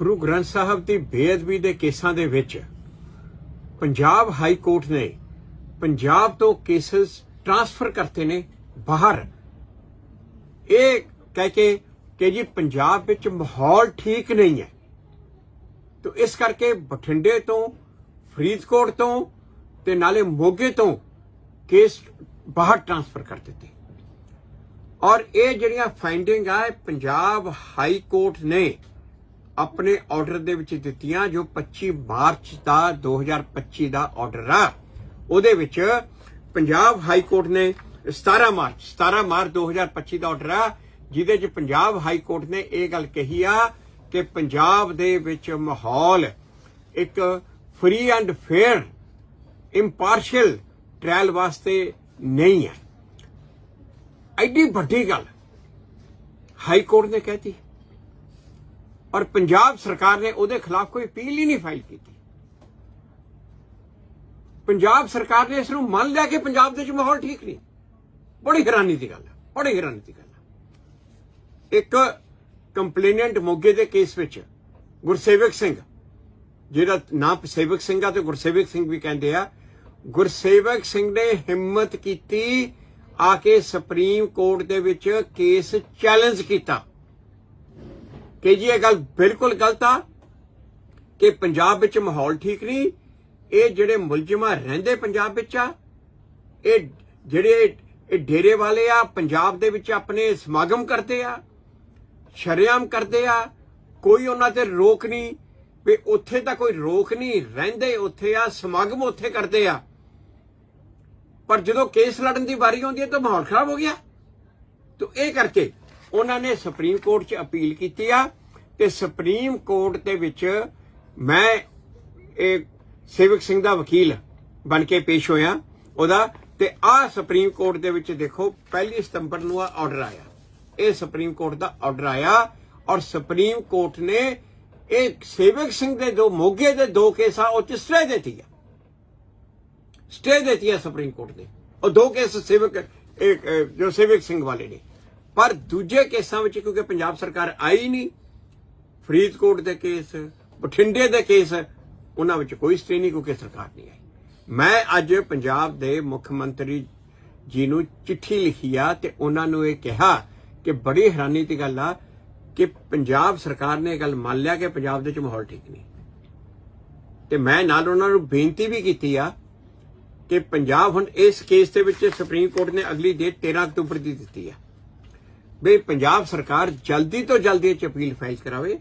ਗੁਰੂ ਗ੍ਰੰਥ ਸਾਹਿਬ ਦੀ ਬੇਅਦਬੀ ਦੇ ਕੇਸਾਂ ਦੇ ਵਿੱਚ ਪੰਜਾਬ ਹਾਈ ਕੋਰਟ ਨੇ ਪੰਜਾਬ ਤੋਂ ਕੇਸਸ ਟ੍ਰਾਂਸਫਰ ਕਰਤੇ ਨੇ ਬਾਹਰ। ਇਹ ਕਹਿ ਕੇ ਕਿ ਜੀ ਪੰਜਾਬ ਵਿੱਚ ਮਾਹੌਲ ਠੀਕ ਨਹੀਂ ਹੈ। ਤੋ ਇਸ ਕਰਕੇ ਬਠਿੰਡੇ ਤੋਂ, ਫਰੀਦਕੋਟ ਤੋਂ ਤੇ ਨਾਲੇ ਮੋਗੇ ਤੋਂ ਕੇਸ ਬਾਹਰ ਟ੍ਰਾਂਸਫਰ ਕਰ ਦਿੱਤੇ। ਔਰ ਇਹ ਜਿਹੜੀਆਂ ਫਾਈਂਡਿੰਗ ਆ ਪੰਜਾਬ ਹਾਈ ਕੋਰਟ ਨੇ ਆਪਣੇ ਆਰਡਰ ਦੇ ਵਿੱਚ ਦਿੱਤੀਆਂ ਜੋ 25 ਮਾਰਚ ਦਾ 2025 ਦਾ ਆਰਡਰ ਆ। ਉਹਦੇ ਵਿੱਚ ਪੰਜਾਬ ਹਾਈ ਕੋਰਟ ਨੇ 17 ਮਾਰਚ 17 ਮਾਰਚ 2025 ਦਾ ਆਰਡਰ ਆ, ਜਿਹਦੇ 'ਚ ਪੰਜਾਬ ਹਾਈ ਕੋਰਟ ਨੇ ਇਹ ਗੱਲ ਕਹੀ ਆ ਕਿ ਪੰਜਾਬ ਦੇ ਵਿੱਚ ਮਾਹੌਲ ਇੱਕ free and fair impartial trial ਵਾਸਤੇ ਨਹੀਂ ਹੈ। ਐਡੀ ਵੱਡੀ ਗੱਲ ਹਾਈ ਕੋਰਟ ਨੇ ਕਹਿਤੀ। ਔਰ ਪੰਜਾਬ ਸਰਕਾਰ ਨੇ ਉਹਦੇ ਖਿਲਾਫ ਕੋਈ ਅਪੀਲ ਹੀ ਨਹੀਂ ਫਾਈਲ ਕੀਤੀ। ਪੰਜਾਬ ਸਰਕਾਰ ਨੇ ਇਸ ਨੂੰ ਮੰਨ ਲਿਆ ਕਿ ਪੰਜਾਬ ਦੇ ਵਿੱਚ ਮਾਹੌਲ ਠੀਕ ਨਹੀਂ। ਬੜੀ ਹੈਰਾਨੀ ਦੀ ਗੱਲ ਹੈ ਬੜੀ ਹੈਰਾਨੀ ਦੀ ਗੱਲ ਹੈ ਇੱਕ ਕੰਪਲੇਨੈਂਟ ਮੋਗੇ ਦੇ ਕੇਸ ਵਿੱਚ ਗੁਰਸੇਵਕ ਸਿੰਘ ਜਿਹੜਾ ਨਾਂ ਸੇਵਕ ਸਿੰਘ ਆ ਤੇ ਗੁਰਸੇਵਕ ਸਿੰਘ ਵੀ ਕਹਿੰਦੇ ਆ, ਗੁਰਸੇਵਕ ਸਿੰਘ ਨੇ ਹਿੰਮਤ ਕੀਤੀ ਆ ਕੇ ਸੁਪਰੀਮ ਕੋਰਟ ਦੇ ਵਿੱਚ ਕੇਸ ਚੈਲੰਜ ਕੀਤਾ। ਕਿ ਜੀ ਇਹ ਗੱਲ ਬਿਲਕੁਲ ਗਲਤ ਆ ਕਿ ਪੰਜਾਬ ਵਿੱਚ ਮਾਹੌਲ ਠੀਕ ਨਹੀਂ, ਇਹ ਜਿਹੜੇ ਮੁਲਜ਼ਮਾਂ ਰਹਿੰਦੇ ਪੰਜਾਬ ਵਿੱਚ ਆ, ਇਹ ਜਿਹੜੇ ਇਹ ਡੇਰੇ ਵਾਲੇ ਆ, ਪੰਜਾਬ ਦੇ ਵਿੱਚ ਆਪਣੇ ਸਮਾਗਮ ਕਰਦੇ ਆ, ਸ਼ਰਿਆਮ ਕਰਦੇ ਆ, ਕੋਈ ਉਹਨਾਂ ਤੇ ਰੋਕ ਨਹੀਂ ਵੀ ਉੱਥੇ ਤਾਂ ਕੋਈ ਰੋਕ ਨਹੀਂ, ਰਹਿੰਦੇ ਉੱਥੇ ਆ, ਸਮਾਗਮ ਉੱਥੇ ਕਰਦੇ ਆ। ਪਰ ਜਦੋਂ ਕੇਸ ਲੜਨ ਦੀ ਵਾਰੀ ਆਉਂਦੀ ਹੈ ਤਾਂ ਮਾਹੌਲ ਖਰਾਬ ਹੋ ਗਿਆ। ਤਾਂ ਇਹ ਕਰਕੇ ਉਹਨਾਂ ਨੇ ਸੁਪਰੀਮ ਕੋਰਟ 'ਚ ਅਪੀਲ ਕੀਤੀ ਆ ਤੇ ਸੁਪਰੀਮ ਕੋਰਟ ਦੇ ਵਿੱਚ ਮੈਂ ਇਹ ਸੇਵਕ ਸਿੰਘ ਦਾ ਵਕੀਲ ਬਣ ਕੇ ਪੇਸ਼ ਹੋਇਆ ਉਹਦਾ ਤੇ ਆ ਸੁਪਰੀਮ ਕੋਰਟ ਦੇ ਵਿੱਚ ਦੇਖੋ ਪਹਿਲੀ ਸਤੰਬਰ ਨੂੰ ਆ ਆਰਡਰ ਆਇਆ। ਇਹ ਸੁਪਰੀਮ ਕੋਰਟ ਦਾ ਆਰਡਰ ਆਇਆ ਔਰ ਸੁਪਰੀਮ ਕੋਰਟ ਨੇ ਇਹ ਸੇਵਕ ਸਿੰਘ ਦੇ ਦੋ ਮੋਗੇ ਦੇ ਦੋ ਕੇਸ ਆ ਉਹ ਚ ਸਟੇ ਦਿੱਤੀ ਆ। ਸਟੇ ਦਿੱਤੀ ਆ ਸੁਪਰੀਮ ਕੋਰਟ ਨੇ। ਉਹ ਦੋ ਕੇਸ ਸੇਵਕ ਜੋ ਸੇਵਕ ਸਿੰਘ ਵਾਲੇ ਨੇ। ਪਰ ਦੂਜੇ ਕੇਸਾਂ ਵਿੱਚ ਕਿਉਂਕਿ ਪੰਜਾਬ ਸਰਕਾਰ ਆਈ ਨਹੀਂ, ਫਰੀਦਕੋਟ ਦੇ ਕੇਸ, ਬਠਿੰਡੇ ਦੇ ਕੇਸ, ਉਹਨਾਂ ਵਿੱਚ ਕੋਈ ਸਟੇ ਨਹੀਂ ਕਿਉਂਕਿ ਸਰਕਾਰ ਨਹੀਂ ਆਈ। ਮੈਂ ਅੱਜ ਪੰਜਾਬ ਦੇ ਮੁੱਖ ਮੰਤਰੀ ਜੀ ਨੂੰ ਚਿੱਠੀ ਲਿਖੀ ਆ ਤੇ ਉਹਨਾਂ ਨੂੰ ਇਹ ਕਿਹਾ ਕਿ ਬੜੀ ਹੈਰਾਨੀ ਦੀ ਗੱਲ ਆ ਕਿ ਪੰਜਾਬ ਸਰਕਾਰ ਨੇ ਇਹ ਗੱਲ ਮੰਨ ਲਿਆ ਕਿ ਪੰਜਾਬ ਦੇ ਵਿੱਚ ਮਾਹੌਲ ਠੀਕ ਨਹੀਂ। ਤੇ ਮੈਂ ਨਾਲ ਉਹਨਾਂ ਨੂੰ ਬੇਨਤੀ ਵੀ ਕੀਤੀ ਆ ਕਿ ਪੰਜਾਬ ਹੁਣ ਇਸ ਕੇਸ ਦੇ ਵਿੱਚ ਸੁਪਰੀਮ ਕੋਰਟ ਨੇ ਅਗਲੀ ਡੇਟ 13 ਅਕਤੂਬਰ ਦੀ ਦਿੱਤੀ ਆ। ਵੀ ਪੰਜਾਬ ਸਰਕਾਰ ਜਲਦੀ ਤੋਂ ਜਲਦੀ ਇਹ 'ਚ ਅਪੀਲ ਫਾਈਲ ਕਰਾਵੇ।